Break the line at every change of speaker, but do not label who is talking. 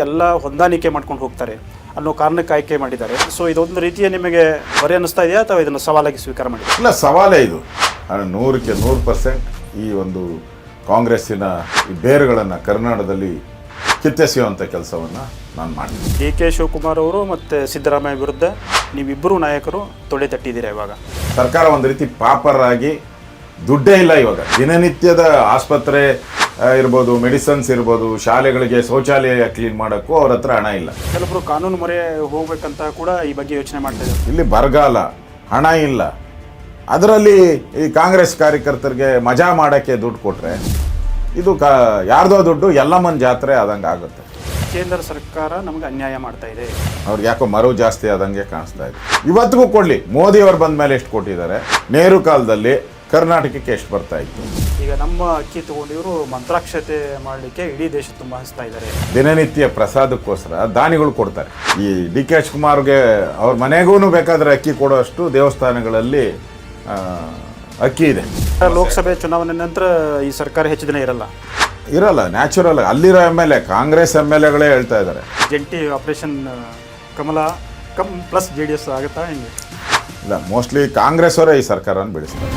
ಎಲ್ಲ ಹೊಂದಾಣಿಕೆ ಮಾಡ್ಕೊಂಡು ಹೋಗ್ತಾರೆ ಅನ್ನೋ ಕಾರಣಕ್ಕೆ ಆಯ್ಕೆ ಮಾಡಿದ್ದಾರೆ. ಸೊ ಇದೊಂದು ರೀತಿಯ ನಿಮಗೆ ಹೊರೆ ಅನ್ನಿಸ್ತಾ ಇದೆಯಾ ಅಥವಾ ಇದನ್ನು ಸವಾಲಾಗಿ ಸ್ವೀಕಾರ ಮಾಡಿ
ಇಲ್ಲ ಸವಾಲೇ ಇದು. ನೂರಕ್ಕೆ ನೂರು ಪರ್ಸೆಂಟ್ ಈ ಒಂದು ಕಾಂಗ್ರೆಸ್ಸಿನ ಈ ಬೇರುಗಳನ್ನು ಕರ್ನಾಟಕದಲ್ಲಿ ಕಿತ್ತೆಸೆಯುವಂಥ ಕೆಲಸವನ್ನು ನಾನು ಮಾಡಿದ್ದೀನಿ
ಡಿ ಕೆ ಶಿವಕುಮಾರ್ ಅವರು ಮತ್ತು ಸಿದ್ದರಾಮಯ್ಯ ವಿರುದ್ಧ ನೀವಿಬ್ಬರು ನಾಯಕರು ತೊಳೆ ತಟ್ಟಿದ್ದೀರಾ ಇವಾಗ?
ಸರ್ಕಾರ ಒಂದು ರೀತಿ ಪಾಪರಾಗಿ ದುಡ್ಡೇ ಇಲ್ಲ ಇವಾಗ. ದಿನನಿತ್ಯದ ಆಸ್ಪತ್ರೆ ಇರ್ಬೋದು ಮೆಡಿಸನ್ಸ್ ಇರ್ಬೋದು ಶಾಲೆಗಳಿಗೆ ಶೌಚಾಲಯ ಕ್ಲೀನ್ ಮಾಡೋಕ್ಕೂ ಅವ್ರ ಹತ್ರ ಹಣ ಇಲ್ಲ.
ಕೆಲವರು ಕಾನೂನು ಮೊರೆ ಹೋಗ್ಬೇಕಂತ ಕೂಡ ಈ ಬಗ್ಗೆ ಯೋಚನೆ ಮಾಡ್ತಾ ಇದ್ದಾರೆ.
ಇಲ್ಲಿ ಬರಗಾಲ ಹಣ ಇಲ್ಲ. ಅದರಲ್ಲಿ ಈ ಕಾಂಗ್ರೆಸ್ ಕಾರ್ಯಕರ್ತರಿಗೆ ಮಜಾ ಮಾಡೋಕ್ಕೆ ದುಡ್ಡು ಕೊಟ್ಟರೆ ಇದು ಕ ಯಾರ್ದೋ ದುಡ್ಡು ಎಲ್ಲಮ್ಮನ ಜಾತ್ರೆ ಆದಂಗೆ ಆಗುತ್ತೆ.
ಕೇಂದ್ರ ಸರ್ಕಾರ ನಮ್ಗೆ ಅನ್ಯಾಯ ಮಾಡ್ತಾ ಇದೆ.
ಅವ್ರಿಗೆ ಯಾಕೋ ಮರು ಜಾಸ್ತಿ ಆದಂಗೆ ಕಾಣಿಸ್ತಾ ಇದೆ. ಇವತ್ತಿಗೂ ಕೊಡಲಿ ಮೋದಿ ಅವ್ರು ಬಂದ ಮೇಲೆ ಎಷ್ಟು ಕೊಟ್ಟಿದ್ದಾರೆ? ನೇರು ಕಾಲದಲ್ಲಿ ಕರ್ನಾಟಕಕ್ಕೆ ಎಷ್ಟು ಬರ್ತಾ ಇತ್ತು?
ಈಗ ನಮ್ಮ ಅಕ್ಕಿ ತಗೊಂಡು ಇವರು ಮಂತ್ರಾಕ್ಷತೆ ಮಾಡಲಿಕ್ಕೆ ಇಡೀ ದೇಶ ತುಂಬ ಹಂಚ್ತಾ ಇದ್ದಾರೆ.
ದಿನನಿತ್ಯ ಪ್ರಸಾದಕ್ಕೋಸ್ಕರ ದಾನಿಗಳು ಕೊಡ್ತಾರೆ. ಈ ಡಿ ಕೆ ಕುಮಾರ್ಗೆ ಅವ್ರ ಮನೆಗೂ ಬೇಕಾದ್ರೆ ಅಕ್ಕಿ ಕೊಡೋಷ್ಟು ದೇವಸ್ಥಾನಗಳಲ್ಲಿ ಅಕ್ಕಿ ಇದೆ.
ಲೋಕಸಭೆ ಚುನಾವಣೆ ನಂತರ ಈ ಸರ್ಕಾರ ಹೆಚ್ಚು ದಿನ ಇರಲ್ಲ.
ಇರಲ್ಲ ನ್ಯಾಚುರಲ್ ಅಲ್ಲಿರೋ M L A Congress M L ಎಗಳೇ ಹೇಳ್ತಾ ಇದ್ದಾರೆ.
ಜಂಟಿ operation Kamala come plus J D S ಆಗುತ್ತಾ ಹಿಂಗೆ?
ಇಲ್ಲ ಮೋಸ್ಟ್ಲಿ ಕಾಂಗ್ರೆಸ್ ಅವರೇ ಈ ಸರ್ಕಾರವನ್ನು ಬೆಳೆಸ್ತಾರೆ